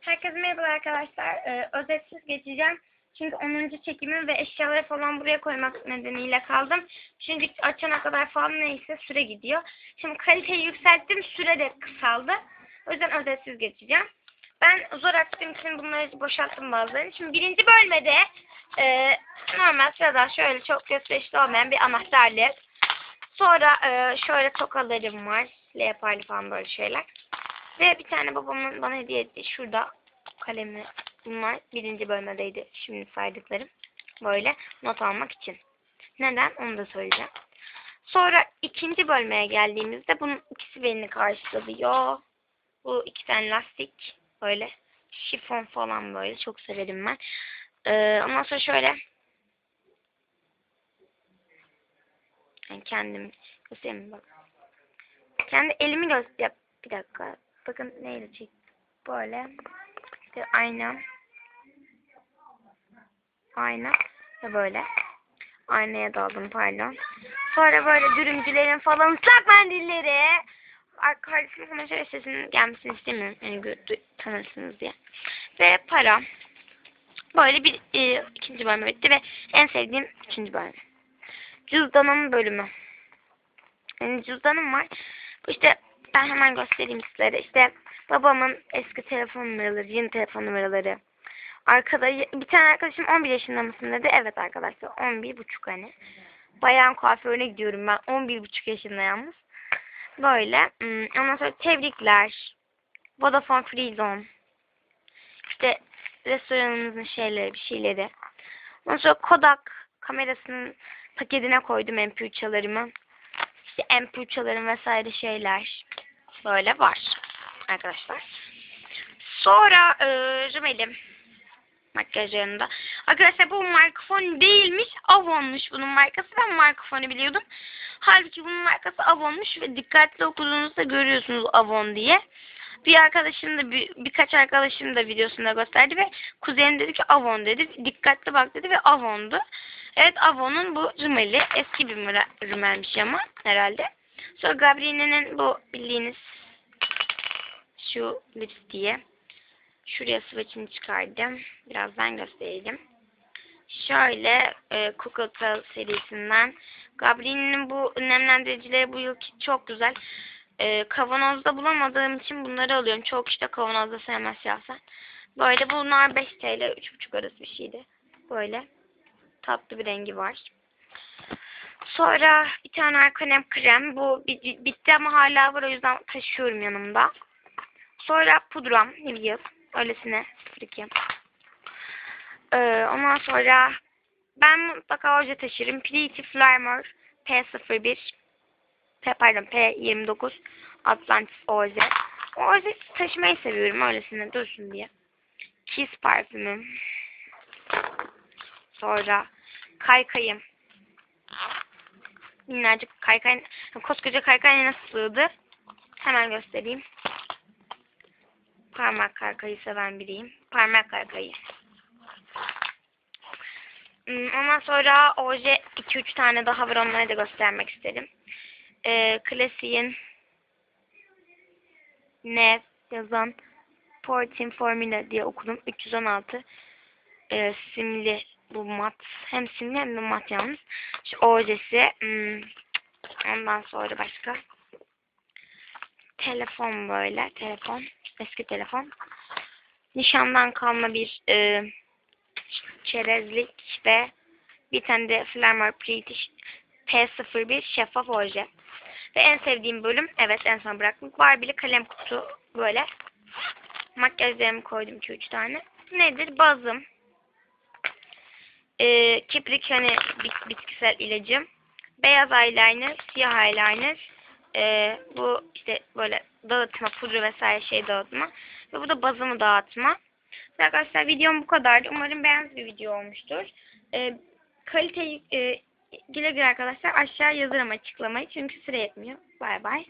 Herkese merhaba arkadaşlar. Ee, özetsiz geçeceğim. Çünkü 10. çekimim ve eşyaları falan buraya koymak nedeniyle kaldım. Şimdi açana kadar falan neyse süre gidiyor. Şimdi kaliteyi yükselttim. Süre de kısaldı. O yüzden özetsiz geçeceğim. Ben zor açtığım için bunları boşalttım bazılarını. Şimdi birinci bölmede e, normal sıradan şöyle çok gösterişli olmayan bir anahtarlık. Sonra e, şöyle tokalarım var. Leoparlı falan böyle şeyler. Ve bir tane babamın bana hediye ettiği şurada kalemi bunlar birinci bölmedeydi şimdi saydıklarım. Böyle not almak için. Neden onu da söyleyeceğim. Sonra ikinci bölmeye geldiğimizde bunun ikisi beni karşılıyor. Bu iki tane lastik böyle şifon falan böyle çok severim ben. Ee, ondan sonra şöyle yani kendim göstereyim bak. Kendi elimi göster. Bir dakika. Bakın neyle çek. Böyle. İşte ayna. Ayna. Ve böyle. Aynaya daldım pardon. Sonra böyle dürümcülerin falan ıslak mendilleri. Kardeşim hemen şöyle sesinin gelmesini istemiyorum. Yani tanırsınız diye. Ve para. Böyle bir e, ikinci bölüm bitti ve en sevdiğim ikinci bölüm. Cüzdanım bölümü. Yani cüzdanım var. İşte ben hemen göstereyim sizlere. İşte babamın eski telefon numaraları, yeni telefon numaraları. Arkada bir tane arkadaşım 11 yaşında mısın dedi. Evet arkadaşlar 11 buçuk hani. Bayan kuaförüne gidiyorum ben. 11 buçuk yaşında yalnız. Böyle. Hmm, Ondan sonra tebrikler. Vodafone Free Zone. İşte restoranımızın şeyleri, bir şeyleri. Ondan sonra Kodak kamerasının paketine koydum MP3'larımı. İşte MP3'larım vesaire şeyler. Böyle var. Arkadaşlar. Sonra e, rümelim. Makyajlarında. Arkadaşlar bu mikrofon değilmiş. Avon'muş bunun markası. Ben mikrofonu biliyordum. Halbuki bunun markası Avon'muş ve dikkatli okuduğunuzda görüyorsunuz Avon diye. Bir arkadaşım da bir, birkaç arkadaşım da videosunda gösterdi ve kuzenim dedi ki Avon dedi. Dikkatli bak dedi ve Avon'du. Evet Avon'un bu rümeli. Eski bir rümelmiş ama herhalde. Sonra Gabriene'nin bu bildiğiniz şu lips diye. Şuraya swatch'ini çıkardım. Birazdan göstereceğim. Şöyle e, Cocotel serisinden. Gabriene'nin bu nemlendiricileri bu yıl çok güzel. E, kavanozda bulamadığım için bunları alıyorum. Çok işte kavanozda sevmez şahsen. Böyle bunlar 5 TL 3,5 arası bir şeydi. Böyle tatlı bir rengi var. Sonra bir tane arkanem krem. Bu bitti ama hala var o yüzden taşıyorum yanımda. Sonra pudram Nivea. Öylesine 02. Ee, ondan sonra ben mutlaka oje taşırım. Pretty Flamer P01 P, pardon P29 Atlantis oje. O oje taşımayı seviyorum öylesine dursun diye. Kiss parfümüm. Sonra kaykayım. Minnacık kaykay, koskoca kaykay nasıl sığdı? Hemen göstereyim. Parmak kaykayı seven biriyim. Parmak kaykayı. Ondan sonra oje 2-3 tane daha var onları da göstermek isterim. Ee, klasiğin ne yazan Portin Formula diye okudum. 316 ee, simli bu mat. Hem simli hem de mat yalnız. Şu ojesi. Hmm. Ondan sonra başka. Telefon böyle. Telefon. Eski telefon. Nişandan kalma bir e, çerezlik ve bir tane de Flamer Pretty P01 şeffaf oje. Ve en sevdiğim bölüm, evet en son bıraktım. Barbie'li kalem kutu böyle. Makyajlarımı koydum 2-3 tane. Nedir? Bazım. Ee, kibrik hani bitkisel ilacım. Beyaz eyeliner, siyah eyeliner. Ee, bu işte böyle dağıtma, pudra vesaire şey dağıtma. Ve bu da bazımı dağıtma. Arkadaşlar videom bu kadardı. Umarım beğendiğiniz bir video olmuştur. Ee, kaliteyi e, güle güle arkadaşlar aşağı yazarım açıklamayı. Çünkü süre yetmiyor. Bay bay.